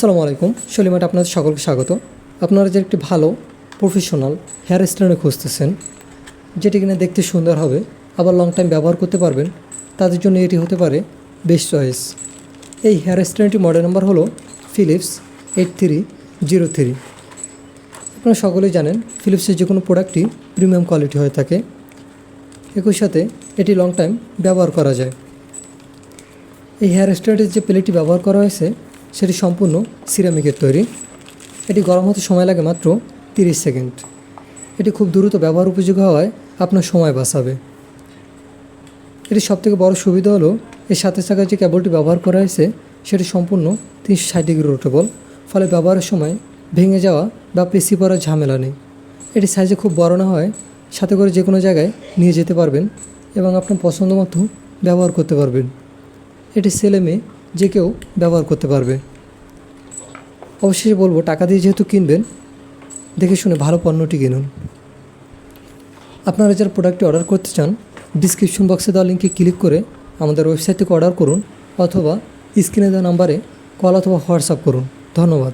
আসসালামু আলাইকুম সলিমাট আপনাদের সকলকে স্বাগত। আপনারা যে একটি ভালো প্রফেশনাল হেয়ার স্টাইলে খুঁজতেছেন, যেটি কিনা দেখতে সুন্দর হবে, আবার লং টাইম ব্যবহার করতে পারবেন, তাদের জন্য এটি হতে পারে বেস্ট চয়েস এই হেয়ার স্টাইলটির মডেল নাম্বার হলো Philips eight three zero three আপনারা সকলেই জানেন ফিলিপসের যে কোনো প্রোডাক্টই প্রিমিয়াম কোয়ালিটি হয়ে থাকে। একই সাথে এটি লং টাইম ব্যবহার করা যায়। এই হেয়ার স্টাইলের যে প্লেটটি ব্যবহার করা হয়েছে সেটি সম্পূর্ণ সিরামিকের তৈরি। এটি গরম হতে সময় লাগে মাত্র তিরিশ সেকেন্ড। এটি খুব দ্রুত ব্যবহার উপযোগী হওয়ায় আপনার সময় বাঁচাবে। এটি সবথেকে বড় সুবিধা হলো, এর সাথে থাকা যে কেবলটি ব্যবহার করা হয়েছে, সেটি সম্পূর্ণ তিনশো ষাট ডিগ্রি রোটেবল ফলে ব্যবহারের সময় ভেঙে যাওয়া বা পেশি পড়ার ঝামেলা নেই। এটি সাইজে খুব বড় না হয় সাথে করে যে কোনো জায়গায় নিয়ে যেতে পারবেন এবং আপনার পছন্দ মতো ব্যবহার করতে পারবেন। এটি ছেলে মেয়ে যে কেউ ব্যবহার করতে পারবে। অবশেষে বলব, টাকা দিয়ে যেহেতু কিনবেন, দেখে শুনে ভালো পণ্যটি কিনুন। আপনারা যারা প্রোডাক্টটি অর্ডার করতে চান ডিসক্রিপশন বক্সে দেওয়া লিঙ্কে ক্লিক করে আমাদের ওয়েবসাইট থেকে অর্ডার করুন, অথবা স্ক্রিনে দেওয়া নাম্বারে কল অথবা হোয়াটসঅ্যাপ করুন। ধন্যবাদ।